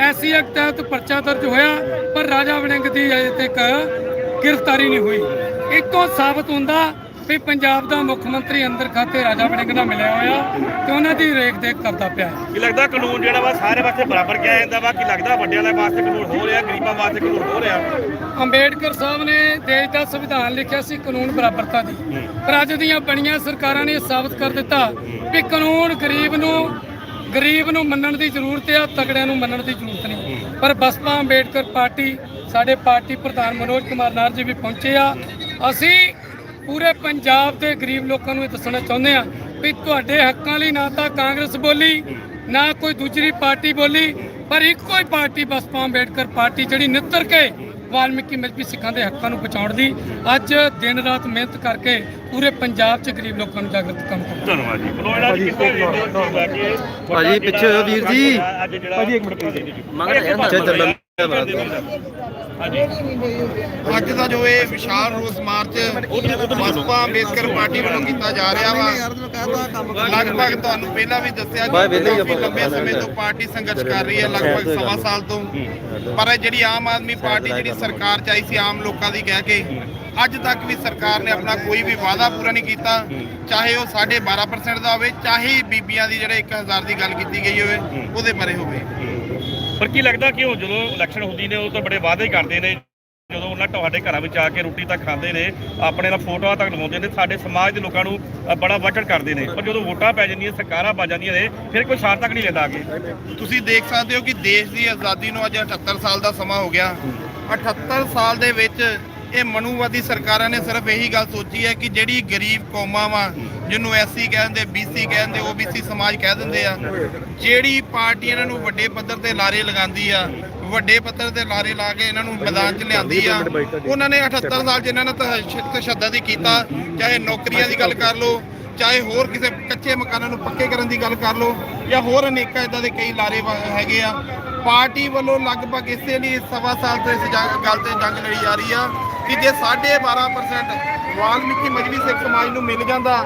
ਐਸੀ ਐਕਟ ਤਹਿਤ ਪਰਚਾ ਦਰਜ ਹੋਇਆ, ਪਰ ਰਾਜਾ ਵੜਿੰਗ ਦੀ ਅਜੇ ਤੱਕ ਗ੍ਰਿਫਤਾਰੀ ਨਹੀਂ ਹੋਈ। ਇੱਕੋ ਸਾਬਤ ਹੁੰਦਾ ਵੀ ਪੰਜਾਬ ਦਾ ਮੁੱਖ ਮੰਤਰੀ ਅੰਦਰ ਖਾਤੇ ਰਾਜਾ ਵੜਿੰਗ ਨਾਲ ਮਿਲਿਆ ਹੋਇਆ ਤੇ ਉਹਨਾਂ ਦੀ ਰੇਖ ਦੇਖ ਕਰਦਾ ਪਿਆ। ਹੈ ਕੀ ਲੱਗਦਾ ਕਾਨੂੰਨ ਜਿਹੜਾ ਵਾ ਸਾਰੇ ਪਾਸੇ ਬਰਾਬਰ ਕਿਹਾ ਜਾਂਦਾ ਵਾ? ਕੀ ਲੱਗਦਾ ਵੱਡਿਆਂ ਵਾਲੇ ਵਾਸਤੇ ਕਾਨੂੰਨ ਹੋ ਰਿਹਾ ਗਰੀਬਾਂ ਵਾਸਤੇ ਕਾਨੂੰਨ ਹੋ ਰਿਹਾ? ਅੰਬੇਡਕਰ ਸਾਹਿਬ ਨੇ ਦੇਸ਼ ਦਾ ਸੰਵਿਧਾਨ ਲਿਖਿਆ ਸੀ ਕਾਨੂੰਨ ਬਰਾਬਰਤਾ ਦੀ। ਪਰ ਅੱਜ ਦੀਆਂ ਬਣੀਆਂ ਸਰਕਾਰਾਂ ਨੇ ਇਹ ਸਾਬਤ ਕਰ ਦਿੱਤਾ ਵੀ ਕਾਨੂੰਨ ਗਰੀਬ ਨੂੰ ਗਰੀਬ ਨੂੰ ਮੰਨਣ ਦੀ ਜ਼ਰੂਰਤ ਆ ਤਗੜਿਆਂ ਨੂੰ ਮੰਨਣ ਦੀ ਜ਼ਰੂਰਤ ਨਹੀਂ। ਪਰ ਬਸਪਾ ਅੰਬੇਡਕਰ ਪਾਰਟੀ ਸਾਡੇ ਪਾਰਟੀ ਪ੍ਰਧਾਨ ਮਨੋਜ ਕੁਮਾਰ ਨਾਰ ਜੀ ਵੀ ਪਹੁੰਚੇ ਆ। ਅਸੀਂ ਪੂਰੇ ਪੰਜਾਬ ਦੇ ਗਰੀਬ ਲੋਕਾਂ ਨੂੰ ਇਹ ਦੱਸਣਾ ਚਾਹੁੰਦੇ ਆ ਵੀ ਤੁਹਾਡੇ ਹੱਕਾਂ ਲਈ ਨਾ ਤਾਂ ਕਾਂਗਰਸ ਬੋਲੀ ਨਾ ਕੋਈ ਦੂਜੀ ਪਾਰਟੀ ਬੋਲੀ ਪਰ ਇੱਕੋ ਹੀ ਪਾਰਟੀ ਬਸਪਾ ਅੰਬੇਡਕਰ ਪਾਰਟੀ ਜਿਹੜੀ ਨਿੱਤਰ ਕੇ ਵਾਲਮੀਕੀ ਮਜਬੀ ਸਿੱਖਾਂ ਦੇ ਹੱਕਾਂ ਨੂੰ ਬਚਾਉਣ ਦੀ ਅੱਜ ਦਿਨ ਰਾਤ ਮਿਹਨਤ ਕਰਕੇ ਪੂਰੇ ਪੰਜਾਬ 'ਚ ਗਰੀਬ ਲੋਕਾਂ ਨੂੰ ਜਾਗਰਤ ਕੰਮ ਕਰ ਧੰਨਵਾਦ ਜੀ। ਬਲੋਇਡਾ ਜੀ ਕਿਸ ਤਰ੍ਹਾਂ ਦੇਖਦੇ ਹੋ? ਇਸ ਚੀਜ਼ ਲੈ ਕੇ ਭਾਜੀ, ਪਿੱਛੇ ਵੀਰ ਜੀ। ਭਾਜੀ ਇੱਕ ਮਿੰਟ ਪਿੱਛੇ ਚੱਲਣ ਹਾਂਜੀ ਅੱਜ ਦਾ ਜੋ ਇਹ ਵਿਸ਼ਾਲ ਰੋਸ ਮਾਰਚ ਬਸਪਾ ਅੰਬੇਦਕਰ ਪਾਰਟੀ ਵੱਲੋਂ ਕੀਤਾ ਜਾ ਰਿਹਾ ਵਾ ਲਗਭਗ ਤੁਹਾਨੂੰ ਪਹਿਲਾਂ ਵੀ ਦੱਸਿਆ ਆਪਾਂ ਲੰਬੇ ਸਮੇਂ ਤੋਂ ਪਾਰਟੀ ਸੰਘਰਸ਼ ਕਰ ਰਹੀ ਹੈ ਲਗਭਗ ਸਵਾ ਸਾਲ ਤੋਂ। ਪਰ ਇਹ ਜਿਹੜੀ ਆਮ ਆਦਮੀ ਪਾਰਟੀ ਜਿਹੜੀ ਸਰਕਾਰ ਚ ਆਈ ਸੀ ਆਮ ਲੋਕਾਂ ਦੀ ਕਹਿ ਕੇ ਅੱਜ ਤੱਕ ਵੀ ਸਰਕਾਰ ਨੇ ਆਪਣਾ ਕੋਈ ਵੀ ਵਾਅਦਾ ਪੂਰਾ ਨਹੀਂ ਕੀਤਾ। ਚਾਹੇ ਉਹ 12.5% ਦਾ ਹੋਵੇ ਚਾਹੇ ਬੀਬੀਆਂ ਦੀ ਜਿਹੜੇ 1000 ਦੀ ਗੱਲ ਕੀਤੀ ਗਈ ਹੋਵੇ ਉਹਦੇ ਬਾਰੇ ਹੋਵੇ। ਪਰ ਕੀ ਲੱਗਦਾ ਕਿ ਉਹ ਜਦੋਂ ਇਲੈਕਸ਼ਨ ਹੁੰਦੀ ਨੇ, ਉਹ ਤਾਂ ਬੜੇ ਵਾਅਦੇ ਕਰਦੇ ਨੇ। ਜਦੋਂ ਉਹਨਾਂ ਤੁਹਾਡੇ ਘਰਾਂ ਵਿੱਚ ਆ ਕੇ ਰੋਟੀ ਤੱਕ ਖਾਂਦੇ ਨੇ, ਆਪਣੇ ਨਾਲ ਫੋਟੋਆਂ ਤੱਕ ਲਵਾਉਂਦੇ ਨੇ, ਸਾਡੇ ਸਮਾਜ ਦੇ ਲੋਕਾਂ ਨੂੰ ਬੜਾ ਵਾਚੜ ਕਰਦੇ ਨੇ। ਪਰ ਜਦੋਂ ਵੋਟਾਂ ਪੈ ਜਾਂਦੀਆਂ, ਸਰਕਾਰਾਂ ਪਾ ਜਾਂਦੀਆਂ ਨੇ, ਫਿਰ ਕੋਈ ਸਾਰ ਤੱਕ ਨਹੀਂ ਲੈਂਦਾ ਅੱਗੇ ਤੁਸੀਂ ਦੇਖ ਸਕਦੇ ਹੋ ਕਿ ਦੇਸ਼ ਦੀ ਆਜ਼ਾਦੀ ਨੂੰ ਅੱਜ 78 ਸਾਲ ਦਾ ਸਮਾਂ ਹੋ ਗਿਆ। 78 ਸਾਲ ਦੇ ਵਿੱਚ ਇਹ ਮਨੂਵਾਦੀ ਸਰਕਾਰਾਂ ਨੇ ਸਿਰਫ ਇਹੀ ਗੱਲ ਸੋਚੀ ਹੈ ਕਿ ਜਿਹੜੀ ਗਰੀਬ ਕੌਮਾਂ ਵਾ, ਜਿਹਨੂੰ ਐਸਸੀ ਕਹਿੰਦੇ ਬੀਸੀ ਕਹਿੰਦੇ ਓਬੀਸੀ ਸਮਾਜ ਕਹਿ ਦਿੰਦੇ ਆ, ਜਿਹੜੀ ਪਾਰਟੀ ਇਹਨਾਂ ਨੂੰ ਵੱਡੇ ਪੱਧਰ ਤੇ ਲਾਰੇ ਲਗਾਉਂਦੀ ਆ, ਵੱਡੇ ਪੱਧਰ ਤੇ ਲਾਰੇ ਲਾ ਕੇ ਇਹਨਾਂ ਨੂੰ ਮੈਦਾਨ 'ਚ ਲਿਆਂਦੀ ਆ, ਉਹਨਾਂ ਨੇ 78 ਸਾਲ ਜਿਨ੍ਹਾਂ ਨੇ ਤਸ਼ੱਦਦ ਹੀ ਕੀਤਾ, ਚਾਹੇ ਨੌਕਰੀਆਂ ਦੀ ਗੱਲ ਕਰ ਲਓ, ਚਾਹੇ ਹੋਰ ਕਿਸੇ ਕੱਚੇ ਮਕਾਨਾਂ ਨੂੰ ਪੱਕੇ ਕਰਨ ਦੀ ਗੱਲ ਕਰ ਲਓ, ਜਾਂ ਹੋਰ ਅਨੇਕਾਂ ਇਦਾਂ ਦੇ ਕਈ ਲਾਰੇ ਹੈਗੇ ਆ, ਪਾਰਟੀ ਵੱਲੋਂ ਲਗਭਗ ਇਸੇ ਲਈ ਸਵਾ ਸਾਲ ਤੋਂ ਇਸ ਗੱਲ ਤੇ ਜੰਗ ਲੜੀ ਜਾ ਰਹੀ ਆ ਕਿ ਜੇ 12.5% ਵਾਲਮੀਕੀ ਮਜਬੀ ਸਿੱਖ ਸਮਾਜ ਨੂੰ ਮਿਲ ਜਾਂਦਾ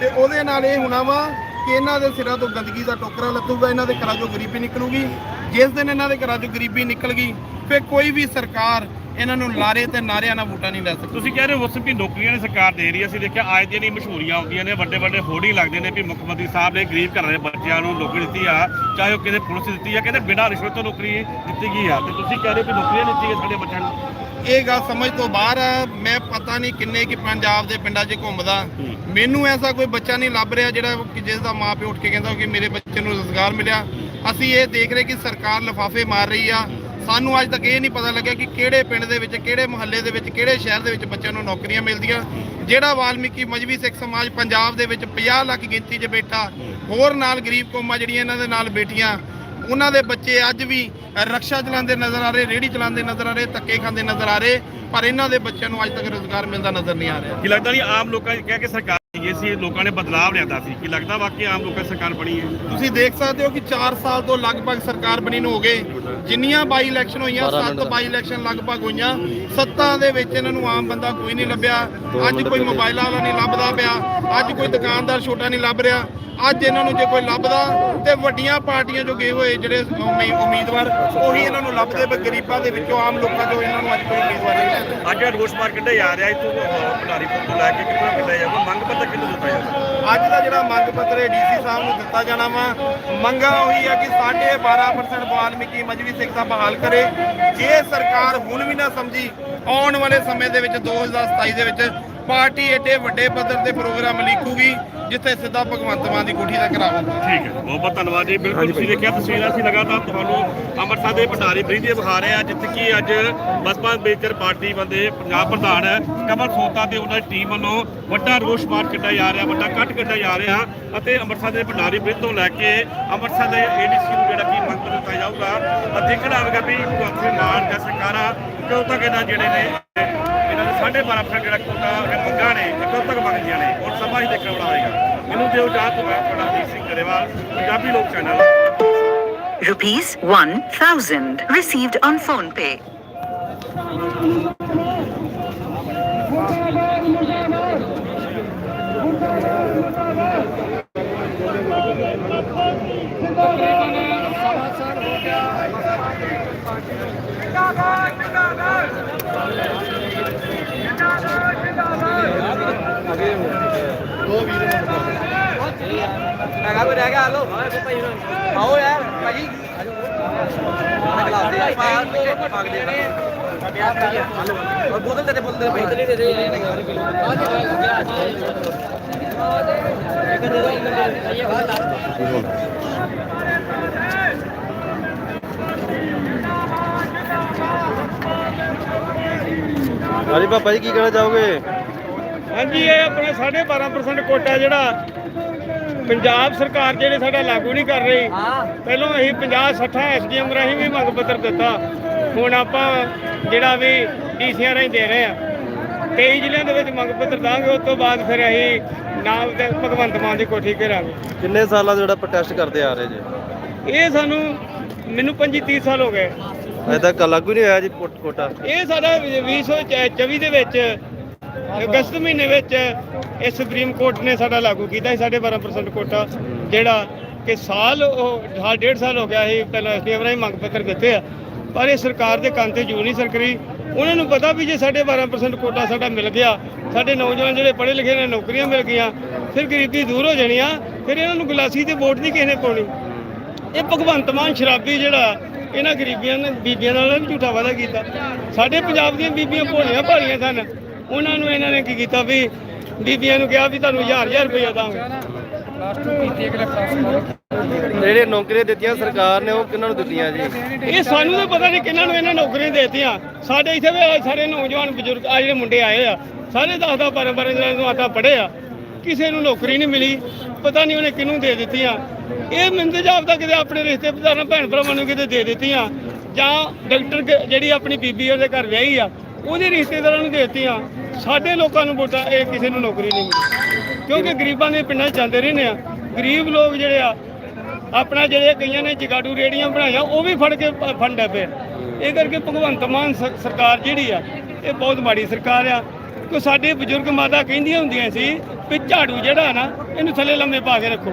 ਤੇ ਉਹਦੇ ਨਾਲ ਇਹ ਹੋਣਾ ਵਾ ਕਿ ਇਹਨਾਂ ਦੇ ਸਿਰਾਂ ਤੋਂ ਗੰਦਗੀ ਦਾ ਟੋਕਰਾ ਲੱਥੂਗਾ, ਇਹਨਾਂ ਦੇ ਘਰਾਂ ਚੋਂ ਗਰੀਬੀ ਨਿਕਲੂਗੀ। ਜਿਸ ਦਿਨ ਇਹਨਾਂ ਦੇ ਘਰਾਂ ਚੋਂ ਗਰੀਬੀ ਨਿਕਲ ਗਈ, ਫਿਰ ਕੋਈ ਵੀ ਸਰਕਾਰ ਇਹਨਾਂ ਨੂੰ ਲਾਰੇ ਤੇ ਨਾਰਿਆਂ ਨਾਲ ਵੋਟਾਂ ਨਹੀਂ ਲੈ ਸਕਦੀ। ਤੁਸੀਂ ਕਹਿ ਰਹੇ ਹੋ ਉਸ ਵੀ ਨੌਕਰੀਆਂ ਨੇ ਸਰਕਾਰ ਦੇ ਰਹੀ ਹੈ। ਅਸੀਂ ਦੇਖਿਆ ਅੱਜ ਦਿਨ ਹੀ ਮਸ਼ਹੂਰੀਆਂ ਆਉਂਦੀਆਂ ਨੇ ਵੱਡੇ ਵੱਡੇ ਹੋਰਡਿੰਗ ਲੱਗਦੇ ਨੇ ਵੀ ਮੁੱਖ ਮੰਤਰੀ ਸਾਹਿਬ ਨੇ ਗਰੀਬ ਘਰਾਂ ਦੇ ਬੱਚਿਆਂ ਨੂੰ ਨੌਕਰੀ ਦਿੱਤੀ ਆ, ਚਾਹੇ ਉਹ ਕਿਸੇ ਪੁਲਿਸ ਦਿੱਤੀ ਆ, ਕਹਿੰਦੇ ਬਿਨਾਂ ਰਿਸ਼ਵਤ ਤੋਂ ਨੌਕਰੀ ਦਿੱਤੀ ਗਈ ਆ। ਤੇ ਤੁਸੀਂ ਕਹਿ ਰਹੇ ਹੋ ਵੀ ਨੌਕਰੀਆਂ ਦਿੱਤੀ ਹੈ ਸਾਡੇ ਬੱਚਿਆਂ ਨੂੰ। ਇਹ ਗੱਲ ਸਮਝ ਤੋਂ ਬਾਹਰ ਆ ਮੈਂ ਪਤਾ ਨਹੀਂ ਕਿੰਨੇ ਕਿ ਪੰਜਾਬ ਦੇ ਪਿੰਡਾਂ 'ਚ ਘੁੰਮਦਾ। ਮੈਨੂੰ ਐਸਾ ਕੋਈ ਬੱਚਾ ਨਹੀਂ ਲੱਭ ਰਿਹਾ ਜਿਹੜਾ ਕਿ ਜਿਸ ਦਾ ਮਾਂ ਪਿਓ ਉੱਠ ਕੇ ਕਹਿੰਦਾ ਕਿ ਮੇਰੇ ਬੱਚੇ ਨੂੰ ਰੋਜ਼ਗਾਰ ਮਿਲਿਆ। ਅਸੀਂ ਇਹ ਦੇਖ ਰਹੇ ਕਿ ਸਰਕਾਰ ਲਫਾਫੇ ਮਾਰ ਰਹੀ ਆ। ਸਾਨੂੰ ਅੱਜ ਤੱਕ ਇਹ ਨਹੀਂ ਪਤਾ ਲੱਗਿਆ ਕਿ ਕਿਹੜੇ ਪਿੰਡ ਦੇ ਵਿੱਚ ਕਿਹੜੇ ਮੁਹੱਲੇ ਦੇ ਵਿੱਚ ਕਿਹੜੇ ਸ਼ਹਿਰ ਦੇ ਵਿੱਚ ਬੱਚਿਆਂ ਨੂੰ ਨੌਕਰੀਆਂ ਮਿਲਦੀਆਂ। ਜਿਹੜਾ ਵਾਲਮੀਕੀ ਮਜਬੀ ਸਿੱਖ ਸਮਾਜ ਪੰਜਾਬ ਦੇ ਵਿੱਚ 50 ਲੱਖ ਗਿਣਤੀ 'ਚ ਬੈਠਾ ਹੋਰ ਨਾਲ ਗਰੀਬ ਕੌਮਾਂ ਜਿਹੜੀਆਂ ਇਹਨਾਂ ਦੇ ਨਾਲ ਬੈਠੀਆਂ ਉਹਨਾਂ ਦੇ ਬੱਚੇ ਅੱਜ ਵੀ ਰਕਸ਼ਾ ਚਲਾਉਂਦੇ ਨਜ਼ਰ ਆ ਰਹੇ ਰੇੜੀ ਚਲਾਉਂਦੇ ਨਜ਼ਰ ਆ ਰਹੇ, ਧੱਕੇ ਖਾਂਦੇ ਨਜ਼ਰ ਆ ਰਹੇ, ਪਰ ਇਹਨਾਂ ਦੇ ਬੱਚਿਆਂ ਨੂੰ ਅੱਜ ਤੱਕ ਰੋਜ਼ਗਾਰ ਮਿਲਦਾ ਨਜ਼ਰ ਨਹੀਂ ਆ ਰਿਹਾ। ਕੀ ਲੱਗਦਾ ਨਹੀਂ ਆਮ ਲੋਕਾਂ ਨੇ ਕਹਿ ਕੇ ਸਰਕਾਰ ਸੀਗੀ ਸੀ ਲੋਕਾਂ ਨੇ ਬਦਲਾਵ ਲਿਆਂਦਾ ਸੀ ਕੀ ਲੱਗਦਾ ਵਾਕਈ ਆਮ ਲੋਕਾਂ ਦੀ ਸਰਕਾਰ ਬਣੀ ਹੈ? ਤੁਸੀਂ ਦੇਖ ਸਕਦੇ ਹੋ ਕਿ 4 ਸਾਲ ਤੋਂ ਲਗਭਗ ਸਰਕਾਰ ਬਣੀ ਨੂੰ ਹੋ ਗਏ। ਜਿੰਨੀਆਂ ਬਾਈ ਇਲੈਕਸ਼ਨ ਹੋਈਆਂ 7 ਬਾਈ ਇਲੈਕਸ਼ਨ ਲਗਭਗ ਹੋਈਆਂ। ਸੱਤਾਂ ਦੇ ਵਿੱਚ ਇਹਨਾਂ ਨੂੰ ਆਮ ਬੰਦਾ ਕੋਈ ਨਹੀਂ ਲੱਭਿਆ। ਅੱਜ ਕੋਈ ਮੋਬਾਈਲਾਂ ਵਾਲਾ ਨਹੀਂ ਲੱਭਦਾ ਪਿਆ। ਅੱਜ ਕੋਈ ਦੁਕਾਨਦਾਰ ਛੋਟਾ ਨਹੀਂ ਲੱਭ ਰਿਹਾ। ਅੱਜ ਇਹਨਾਂ ਨੂੰ ਜੇ ਕੋਈ ਲੱਭਦਾ ਤੇ ਵੱਡੀਆਂ ਪਾਰਟੀਆਂ ਜੋ ਗਏ ਹੋਏ ਜਿਹੜੇ ਉਮੀ- ਉਮੀਦਵਾਰ ਉਹੀ ਇਹਨਾਂ ਨੂੰ ਲੱਭਦੇ ਪਰ ਗਰੀਬਾਂ ਦੇ ਵਿੱਚੋਂ ਆਮ ਲੋਕਾਂ ਚੋਂ ਇਹਨਾਂ ਨੂੰ ਅੱਜ ਕੋਈ ਉਮੀਦਵਾਰ ਨਹੀਂ ਅੱਜ ਰੋਸ ਮਾਰ ਕੱਢਿਆ ਜਾ ਰਿਹਾ ਇੱਥੋਂ ਭੰਡਾਰੀ ਪੁਰ ਤੋਂ ਲੈ ਕੇ ਕਿੱਥੋਂ ਮੰਗ ਪੱਤਰ ਕਿੱਥੋਂ ਦਿੱਤਾ ਜਾਊਗਾ ਅੱਜ ਦਾ ਜਿਹੜਾ ਮੰਗ ਪੱਤਰ ਹੈ ਡੀਸੀ ਸਾਹਿਬ ਨੂੰ ਦਿੱਤਾ ਜਾਣਾ ਵਾ। ਮੰਗਾ ਉਹੀ ਹੈ ਕਿ 12.5% ਵਾਲਮੀਕੀ ਮਜਬੀ ਸਿੱਖਤਾ ਬਹਾਲ ਕਰੇ। ਜੇ ਸਰਕਾਰ ਹੁਣ ਵੀ ਨਾ ਸਮਝੀ, ਆਉਣ ਵਾਲੇ ਸਮੇਂ ਦੇ ਵਿੱਚ 2027 ਦੇ ਵਿੱਚ, ਪਾਰਟੀ ਏਡੇ ਵੱਡੇ ਪੱਧਰ ਤੇ ਪ੍ਰੋਗਰਾਮ ਲਿਖੂਗੀ ਜਿੱਥੇ ਸਿੱਧਾ ਭਗਵੰਤ ਮਾਨ ਦੀ ਕੋਠੀ ਦਾ ਕਰਾਵਾਂਗੇ ਠੀਕ ਹੈ ਬਹੁਤ ਬਹੁਤ ਧੰਨਵਾਦ ਜੀ, ਬਿਲਕੁਲ ਤੁਸੀਂ ਦੇਖਿਆ, ਤਸਵੀਰਾਂ ਅਸੀਂ ਲਗਾਤਾਰ ਤੁਹਾਨੂੰ ਅੰਮ੍ਰਿਤਸਰ ਦੇ ਭੰਡਾਰੀ ਬ੍ਰਿਜ ਦੇ ਵਿਖਾ ਰਹੇ ਆ ਜਿੱਥੇ ਕਿ ਅੱਜ ਬਸਪਾ ਅੰਬੇਦਕਰ ਪਾਰਟੀ ਬੰਦੇ, ਪੰਜਾਬ ਪ੍ਰਧਾਨ ਕਮਲ ਸੋਤਾ ਤੇ ਉਹਨਾਂ ਦੀ ਟੀਮ ਵੱਲੋਂ ਵੱਡਾ ਰੋਸ ਮਾਰਚ ਕੱਢਿਆ ਜਾ ਰਿਹਾ, ਵੱਡਾ ਕੱਟ ਕੱਢਿਆ ਜਾ ਰਿਹਾ ਅਤੇ ਅੰਮ੍ਰਿਤਸਰ ਦੇ ਭੰਡਾਰੀ ਬ੍ਰਿਜ ਤੋਂ ਲੈ ਕੇ ਅੰਮ੍ਰਿਤਸਰ ਦੇ ਏਡੀਸੀ ਨੂੰ ਜਿਹੜਾ ਕਿ ਮੰਗ ਦਿੱਤਾ ਜਾਊਗਾ। ਅਤੇ ਦੇਖਣਾ ਹੋਵੇਗਾ ਵੀ ਭਗਵੰਤ ਮਾਨ ਜਾਂ ਸਰਕਾਰਾਂ ਕਦੋਂ ਤੱਕ ਇਹਨਾਂ ਜਿਹੜੇ ਨੇ ਇਹਨਾਂ ਦੇ 12.5% ਜਿਹੜਾ ਕੋਟਾ ਮੰਗਾਂ ਨੇ ਕਦੋਂ ਤੱਕ ਮੰਗਦੀਆਂ ਨੇ ਹੁਣ ਸਮਾਂ ਹੀ ਦੇਖਣ ਵਾਲਾ ਹੋਏਗਾ। ਮੈਨੂੰ ਦਿਓ ਜਾ ਤੋਂ ਮੈਂ ਤੁਹਾਡਾ ਦੀਪ ਸਿੰਘ ਗਰੇਵਾਲ ਪੰਜਾਬੀ ਲੋਕ channel. Rupees 1000 received on phone pay. ਹੈਗਾ ਕੋਈ ਰਹਿ ਗਿਆ ਹਲੋ ਆਓ ਯਾਰ ਭਾਜੀ। ਔਰ ਬੋਤਲ ਤੇਰੇ ਬੋਤਲ ਤੇਰੇ ਬੋਤਲ ਦੇ ਦੇ ਹਾਂਜੀ ਪਾਪਾ ਜੀ ਕੀ ਕਹਿਣਾ ਚਾਹੋਗੇ ਹਾਂਜੀ ਇਹ ਆਪਣਾ 12.5% ਕੋਟਾ ਜਿਹੜਾ ਪੰਜਾਬ ਸਰਕਾਰ ਜਿਹੜੇ ਸਾਡਾ ਲਾਗੂ ਨਹੀਂ ਕਰ ਰਹੀ। ਪਹਿਲਾਂ ਅਸੀਂ 50 60 ਐਸਡੀਐਮ ਰਾਹੀਂ ਵੀ ਮੰਗ ਪੱਤਰ ਦਿੱਤਾ। ਹੁਣ ਆਪਾਂ ਜਿਹੜਾ ਵੀ ਡੀਸੀਆਂ ਰਾਹੀਂ ਦੇ ਰਹੇ ਆ। ਕਈ ਜ਼ਿਲ੍ਹਿਆਂ ਦੇ ਵਿੱਚ ਮੰਗ ਪੱਤਰ ਦਾਂਗੇ ਉਸ ਤੋਂ ਬਾਅਦ ਫਿਰ ਅਸੀਂ ਨਾਮ ਤੇ ਭਗਵੰਤ ਮਾਨ ਦੀ ਕੋਠੀ ਘੇਰਾਂਗੇ। ਕਿੰਨੇ ਸਾਲਾਂ ਜਿਹੜਾ ਪ੍ਰੋਟੈਸਟ ਕਰਦੇ ਆ ਰਹੇ ਜੀ? ਇਹ ਸਾਨੂੰ ਮੈਨੂੰ 25 30 ਸਾਲ ਹੋ ਗਏ। ਅਜੇ ਤੱਕ ਲਾਗੂ ਨਹੀਂ ਹੋਇਆ ਜੀ ਕੋਟਾ ਇਹ ਸਾਡਾ 2024 ਦੇ ਵਿੱਚ ਅਗਸਤ ਮਹੀਨੇ ਵਿੱਚ ਇਹ ਸੁਪਰੀਮ ਕੋਰਟ ਨੇ ਸਾਡਾ ਲਾਗੂ ਕੀਤਾ ਸੀ 12.5% ਕੋਟਾ, ਜਿਹੜਾ ਕਿ ਸਾਲ ਉਹ ਸਾਲ ਡੇਢ ਸਾਲ ਹੋ ਗਿਆ ਸੀ, ਪਹਿਲਾਂ ਐਸਡੀਐਮ ਰਾਹੀਂ ਮੰਗ ਪੱਤਰ ਦਿੱਤੇ ਆ। ਪਰ ਇਹ ਸਰਕਾਰ ਦੇ ਕੰਨ ਤੇ ਜੂ ਨਹੀਂ ਸਰਕਰੀ ਉਹਨਾਂ ਨੂੰ ਪਤਾ ਵੀ ਜੇ 12.5% ਕੋਟਾ ਸਾਡਾ ਮਿਲ ਗਿਆ, ਸਾਡੇ ਨੌਜਵਾਨ ਜਿਹੜੇ ਪੜ੍ਹੇ ਲਿਖੇ ਨੇ, ਨੌਕਰੀਆਂ ਮਿਲ ਗਈਆਂ, ਫਿਰ ਗਰੀਬੀ ਦੂਰ ਹੋ ਜਾਣੀ ਆ ਫਿਰ ਇਹਨਾਂ ਨੂੰ ਗਲਾਸੀ ਤੇ ਵੋਟ ਨਹੀਂ ਕਿਸੇ ਨੇ ਪਾਉਣੀ। ਇਹ ਭਗਵੰਤ ਮਾਨ ਸ਼ਰਾਬੀ ਜਿਹੜਾ, ਇਹਨਾਂ ਗਰੀਬੀਆਂ ਨੇ, ਬੀਬੀਆਂ ਨਾਲ ਵੀ ਝੂਠਾ ਵਾਅਦਾ ਕੀਤਾ। ਸਾਡੇ ਪੰਜਾਬ ਦੀਆਂ ਬੀਬੀਆਂ ਭੋਲੀਆਂ ਭਾਲੀਆਂ ਸਨ। ਉਹਨਾਂ ਨੂੰ ਇਹਨਾਂ ਨੇ ਕੀ ਕੀਤਾ ਵੀ ਬੀਬੀਆਂ ਨੂੰ ਕਿਹਾ ਵੀ ਤੁਹਾਨੂੰ ਹਜ਼ਾਰ ਹਜ਼ਾਰ ਰੁਪਇਆ ਦਾਂਗੇ। ਜਿਹੜੇ ਨੌਕਰੀਆਂ ਦਿੱਤੀਆਂ ਸਰਕਾਰ ਨੇ ਉਹ ਕਿਹਨਾਂ ਨੂੰ ਦਿੱਤੀਆਂ ਜੀ? ਇਹ ਸਾਨੂੰ ਤਾਂ ਪਤਾ ਨਹੀਂ ਕਿਹਨਾਂ ਨੂੰ ਇਹਨਾਂ ਨੌਕਰੀਆਂ ਦੇਤੀਆਂ। ਸਾਡੇ ਇੱਥੇ ਵੀ ਸਾਰੇ ਨੌਜਵਾਨ ਬਜ਼ੁਰਗ ਆ ਜਿਹੜੇ ਮੁੰਡੇ ਆਏ ਆ ਸਾਰੇ 10 10 12 12 ਜਣਾਂ ਨੂੰ ਆਤਾ ਪੜ੍ਹੇ ਆ। ਕਿਸੇ ਨੂੰ ਨੌਕਰੀ ਨਹੀਂ ਮਿਲੀ ਪਤਾ ਨਹੀਂ ਉਹਨੇ ਕਿਹਨੂੰ ਦੇ ਦਿੱਤੀਆਂ। ਇਹ ਮੈਨੂੰ ਤਾਂ ਜਾਪਦਾ ਕਿਤੇ ਆਪਣੇ ਰਿਸ਼ਤੇਦਾਰਾਂ ਭੈਣ ਭਰਾਵਾਂ ਨੂੰ ਕਿਤੇ ਦੇ ਦਿੱਤੀਆਂ। ਜਾਂ ਡਾਕਟਰ ਜਿਹੜੀ ਆਪਣੀ ਬੀਬੀ ਉਹਦੇ ਘਰ ਵਿਆਹੀ ਆ ਉਹਦੇ ਰਿਸ਼ਤੇਦਾਰਾਂ ਨੂੰ ਦੇਤੀਆਂ। ਸਾਡੇ ਲੋਕਾਂ ਨੂੰ ਵੋਟਾਂ, ਇਹ ਕਿਸੇ ਨੂੰ ਨੌਕਰੀ ਨਹੀਂ ਮਿਲੀ। ਕਿਉਂਕਿ ਗਰੀਬਾਂ ਦੇ ਪਿੰਡਾਂ 'ਚ ਜਾਂਦੇ ਰਹਿੰਦੇ ਆ। ਗਰੀਬ ਲੋਕ ਜਿਹੜੇ ਆ, ਆਪਣਾ ਜਿਹੜੇ ਕਈਆਂ ਨੇ ਜਗਾੜੂ ਰੇੜੀਆਂ ਬਣਾਈਆਂ, ਉਹ ਵੀ ਫੜ ਕੇ ਫੰਡ ਪਏ ਇਹ ਕਰਕੇ ਭਗਵੰਤ ਮਾਨ ਸਰਕਾਰ ਜਿਹੜੀ ਆ, ਇਹ ਬਹੁਤ ਮਾੜੀ ਸਰਕਾਰ ਆ। ਕਿ ਸਾਡੇ ਬਜ਼ੁਰਗ ਮਾਤਾ ਕਹਿੰਦੀਆਂ ਹੁੰਦੀਆਂ ਸੀ ਵੀ ਝਾੜੂ ਜਿਹੜਾ ਨਾ, ਇਹਨੂੰ ਥੱਲੇ ਲੰਮੇ ਪਾ ਕੇ ਰੱਖੋ।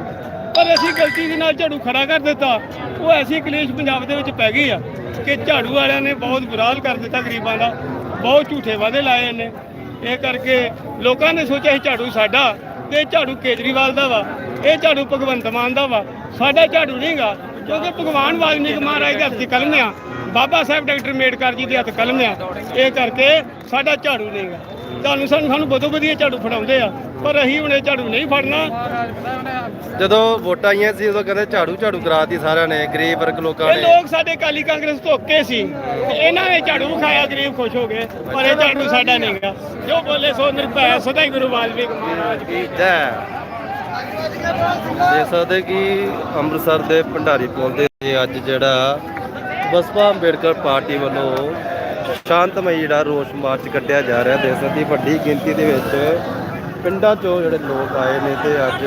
ਪਰ ਅਸੀਂ ਗਲਤੀ ਦੇ ਨਾਲ ਝਾੜੂ ਖੜਾ ਕਰ ਦਿੱਤਾ। ਉਹ ਐਸੀ ਕਲੇਸ਼ ਪੰਜਾਬ ਦੇ ਵਿੱਚ ਪੈ ਗਈ ਆ ਕਿ ਝਾੜੂ ਵਾਲਿਆਂ ਨੇ ਬਹੁਤ ਬੁਰਾ ਹਾਲ ਕਰ ਦਿੱਤਾ ਗਰੀਬਾਂ ਦਾ। ਬਹੁਤ ਝੂਠੇ ਵਾਅਦੇ ਲਾਏ ਇਹਨੇ। ਇਹ ਕਰਕੇ ਲੋਕਾਂ ਨੇ ਸੋਚਿਆ ਸੀ ਝਾੜੂ ਸਾਡਾ ਤੇ ਇਹ ਝਾੜੂ ਕੇਜਰੀਵਾਲ ਦਾ ਵਾ, ਇਹ ਝਾੜੂ ਭਗਵੰਤ ਮਾਨ ਦਾ ਵਾ। ਸਾਡਾ ਝਾੜੂ ਨਹੀਂਗਾ, ਕਿਉਂਕਿ ਭਗਵਾਨ ਵਾਲਮੀਕ ਮਹਾਰਾਜ ਦੇ ਹੱਥ ਦੀ ਕਲਮ ਆ। ਬਾਬਾ ਸਾਹਿਬ ਡਾਕਟਰ ਅੰਬੇਡਕਰ ਜੀ ਦੇ ਹੱਥ ਕਲਮ ਆ। ਇਹ ਕਰਕੇ ਸਾਡਾ ਝਾੜੂ ਨਹੀਂਗਾ। ਤੁਹਾਨੂੰ ਸਾਨੂੰ ਸਾਨੂੰ ਬਹੁਤ ਵਧੀਆ ਝਾੜੂ ਫੜਾਉਂਦੇ ਆ ਪਰ ਅਸੀਂ ਹੁਣ ਇਹ ਝਾੜੂ ਨਹੀਂ ਫੜਨਾ। ਜਦੋਂ ਵੋਟਾਂ ਆਈਆਂ ਸੀ ਉਦੋਂ ਕਹਿੰਦੇ ਝਾੜੂ ਝਾੜੂ ਕਰਾਤੀ ਸਾਰਿਆਂ ਨੇ ਗਰੀਬ ਵਰਗ ਲੋਕਾਂ ਇਹ ਨੇ। ਲੋਕ ਸਾਡੇ ਕਾਲੀ ਕਾਂਗਰਸ ਧੋਕੇ ਸੀ ਤੇ ਇਹਨਾਂ ਨੇ ਝਾੜੂ ਵਿਖਾਇਆ ਗਰੀਬ ਖੁਸ਼ ਹੋ ਗਏ ਪਰ ਇਹ ਝਾੜੂ ਸਾਡਾ ਨਹੀਂਗਾ ਜੋ ਬੋਲੇ ਸੋ ਨਿਰਭੈ ਸਦਾ ਹੀ ਗੁਰੂ ਵਾਲਮੀਕ ਮਹਾਰਾਜ ਕੀ ਜੈ। ਦੇਖ ਸਕਦੇ ਕਿ ਅੰਮ੍ਰਿਤਸਰ ਦੇ ਭੰਡਾਰੀ ਪੁਲ ਦੇ ਉੱਤੇ ਅੱਜ ਜਿਹੜਾ ਬਸਪਾ ਅੰਬੇਡਕਰ ਪਾਰਟੀ ਵੱਲੋਂ ਸ਼ਾਂਤਮਈ ਜਿਹੜਾ ਰੋਸ ਮਾਰਚ ਕੱਢਿਆ ਜਾ ਰਿਹਾ ਦੇਸ਼ ਦੀ ਵੱਡੀ ਗਿਣਤੀ ਦੇ ਵਿੱਚ ਪਿੰਡਾਂ ਚੋਂ ਜਿਹੜੇ ਲੋਕ ਆਏ ਨੇ ਤੇ ਅੱਜ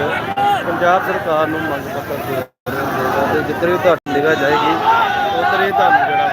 ਪੰਜਾਬ ਸਰਕਾਰ ਨੂੰ ਮੰਗ ਪੱਤਰ ਦੇ ਰਹੇ ਨੇ। ਤੇ ਜਿੱਧਰ ਵੀ ਤੁਹਾਡੀ ਨਿਗਾਹ ਜਾਏਗੀ, ਉਧਰ ਹੀ ਤੁਹਾਨੂੰ ਜਿਹੜਾ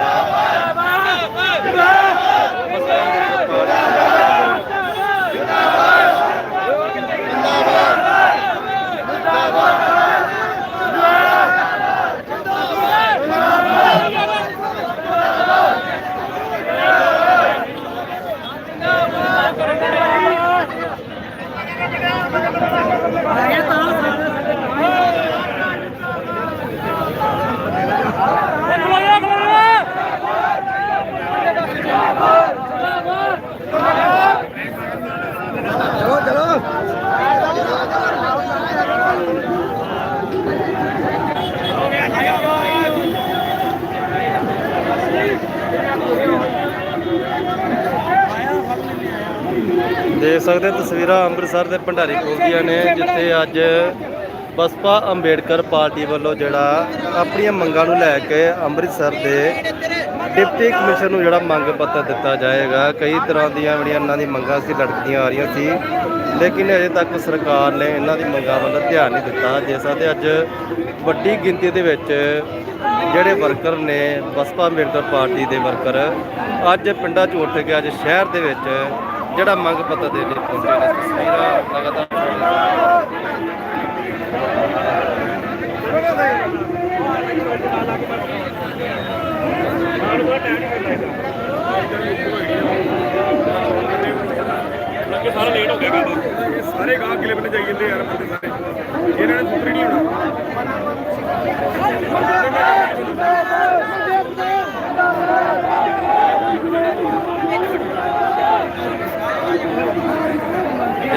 ਸਕਦੇ ਤਸਵੀਰਾਂ ਅੰਮ੍ਰਿਤਸਰ ਦੇ ਭੰਡਾਰੀ ਪੁਲ ਦੀਆਂ ਨੇ, ਜਿੱਥੇ ਅੱਜ ਬਸਪਾ ਅੰਬੇਡਕਰ ਪਾਰਟੀ ਵੱਲੋਂ ਜਿਹੜਾ ਆਪਣੀਆਂ ਮੰਗਾਂ ਨੂੰ ਲੈ ਕੇ ਅੰਮ੍ਰਿਤਸਰ ਦੇ ਡਿਪਟੀ ਕਮਿਸ਼ਨਰ ਨੂੰ ਜਿਹੜਾ ਮੰਗ ਪੱਤਰ ਦਿੱਤਾ ਜਾਏਗਾ, ਕਈ ਤਰ੍ਹਾਂ ਦੀਆਂ ਜਿਹੜੀਆਂ ਇਹਨਾਂ ਦੀ ਮੰਗਾਂ ਸੀ ਲੜਕਦੀਆਂ ਆ ਰਹੀਆਂ ਸੀ, ਲੇਕਿਨ ਅਜੇ ਤੱਕ ਸਰਕਾਰ ਨੇ ਇਹਨਾਂ ਦੀ ਮੰਗਾਂ ਵੱਲ ਧਿਆਨ ਨਹੀਂ ਦਿੱਤਾ। ਜਿਸ ਅਤੇ ਅੱਜ ਵੱਡੀ ਗਿਣਤੀ ਦੇ ਵਿੱਚ ਜਿਹੜੇ ਵਰਕਰ ਨੇ, ਬਸਪਾ ਅੰਬੇਡਕਰ ਪਾਰਟੀ ਦੇ ਵਰਕਰ, ਅੱਜ ਪਿੰਡਾਂ 'ਚ ਉੱਠ ਕੇ ਅੱਜ ਸ਼ਹਿਰ ਦੇ ਵਿੱਚ ਜਿਹੜਾ ਮੰਗ ਪੱਤਰ ਦੇ ਲਈ ਪਹੁੰਚੇ ਨੇ, ਤਸਵੀਰਾਂ ਲਗਾਤਾਰ ਸਾਰਾ ਲੇਟ ਹੋ ਗਿਆ ਕੰਮ ਸਾਰੇ ਗਾਹ ਕਿਲੇ ਬੰਦੇ ਜਾਈ ਜਾਂਦੇ ਯਾਰ, ਬੰਦੇ ਸਾਰੇ। ਇਹਨਾਂ ਨੇ ਸੁਤਰੀ ਨਹੀਂ ਹੋਣਾ।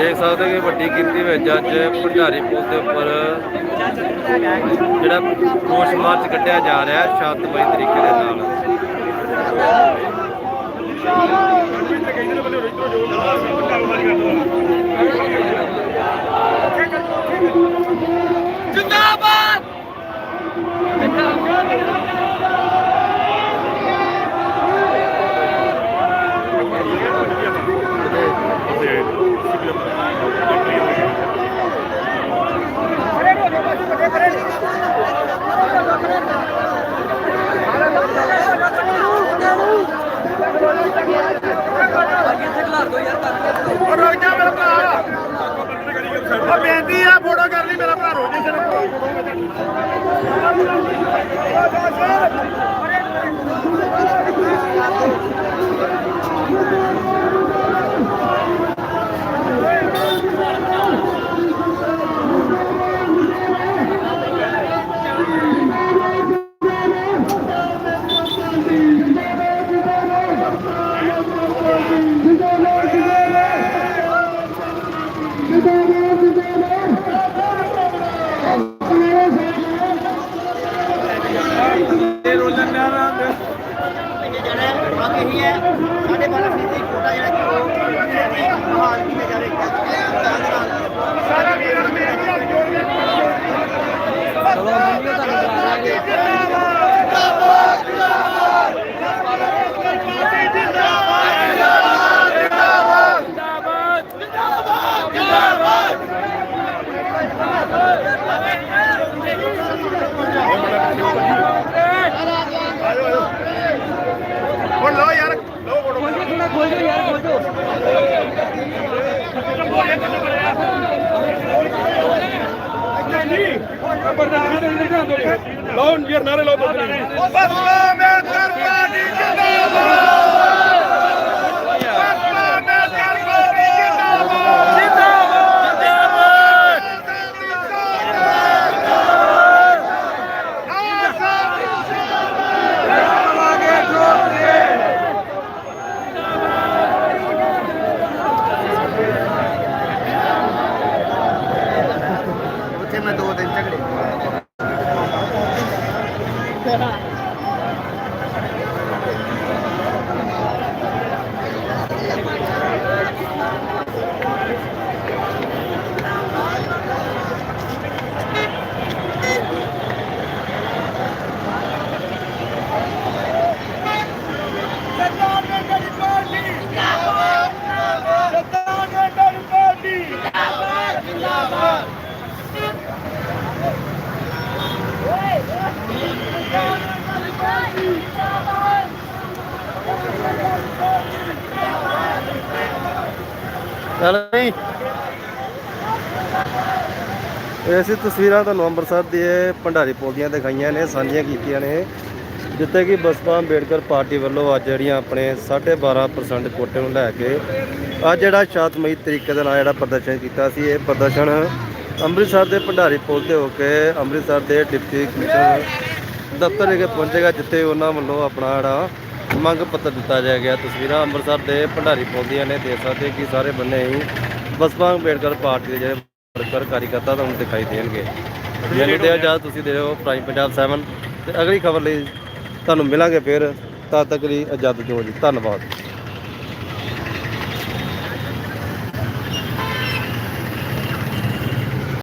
ਦੇਖ ਸਕਦੇ ਕਿ ਵੱਡੀ ਗਿਣਤੀ ਵਿੱਚ ਅੱਜ ਭੰਡਾਰੀ ਪੁਲ ਦੇ ਉੱਪਰ ਜਿਹੜਾ ਰੋਸ ਮਾਰਚ ਕੱਢਿਆ ਜਾ ਰਿਹਾ ਹੈ ਸ਼ਾਂਤਮਈ ਤਰੀਕੇ ਦੇ ਨਾਲ। ਉਹ ਖੋਲੋ ਯਾਰ ਖੋਲੋ ਲਓ ਯਾਰ ਨਾਰੇ ਲਾਓ ਬਸ। ਮੈਂ ਕੁਰਬਾਨੀ ਜਿੰਦਾਬਾਦ। ਅਸੀਂ ਤਸਵੀਰਾਂ ਤੁਹਾਨੂੰ ਅੰਮ੍ਰਿਤਸਰ ਦੇ ਭੰਡਾਰੀ ਪੁਲ ਦੀਆਂ ਦਿਖਾਈਆਂ ਨੇ, ਸਾਂਝੀਆਂ ਕੀਤੀਆਂ ਨੇ, ਜਿੱਥੇ ਕਿ ਬਸਪਾ ਅੰਬੇਡਕਰ ਪਾਰਟੀ ਵੱਲੋਂ ਅੱਜ ਜਿਹੜੀਆਂ ਆਪਣੇ 12.5% ਕੋਟੇ ਨੂੰ ਲੈ ਕੇ ਅੱਜ ਜਿਹੜਾ ਸ਼ਾਂਤਮਈ ਤਰੀਕੇ ਦੇ ਨਾਲ ਜਿਹੜਾ ਪ੍ਰਦਰਸ਼ਨ ਕੀਤਾ ਸੀ, ਇਹ ਪ੍ਰਦਰਸ਼ਨ ਅੰਮ੍ਰਿਤਸਰ ਦੇ ਭੰਡਾਰੀ ਪੁਲ ਤੇ ਹੋ ਕੇ ਅੰਮ੍ਰਿਤਸਰ ਦੇ ਡਿਪਟੀ ਕਮਿਸ਼ਨਰ ਦਫ਼ਤਰ ਵਿਖੇ ਪਹੁੰਚੇਗਾ, ਜਿੱਥੇ ਉਹਨਾਂ ਵੱਲੋਂ ਆਪਣਾ ਜਿਹੜਾ ਮੰਗ ਪੱਤਰ ਦਿੱਤਾ ਜਾਏਗਾ ਤਸਵੀਰਾਂ ਅੰਮ੍ਰਿਤਸਰ ਦੇ ਭੰਡਾਰੀ ਪੁਲ ਦੀਆਂ ਨੇ, ਦੇਖ ਸਕਦੇ ਕਿ ਸਾਰੇ ਬੰਨੇ ਹੀ ਬਸਪਾ ਅੰਬੇਡਕਰ ਪਾਰਟੀ ਦੇ ਜਿਹੜੇ ਵਰਕਰ ਕਾਰੀਕਰਤਾ ਤੁਹਾਨੂੰ ਦਿਖਾਈ ਦੇਣਗੇ। ਮੈਨੂੰ ਦਿਓ ਜਾਂ, ਤੁਸੀਂ ਦਿਓ ਪ੍ਰਾਈਮ ਪੰਜਾਬ 7 ਤੇ ਅਗਲੀ ਖਬਰ ਲਈ ਤੁਹਾਨੂੰ ਮਿਲਾਂਗੇ ਫਿਰ। ਤਦ ਤੱਕ ਲਈ ਆਜ਼ਾਦ ਦਿਓ ਜੀ। ਧੰਨਵਾਦ।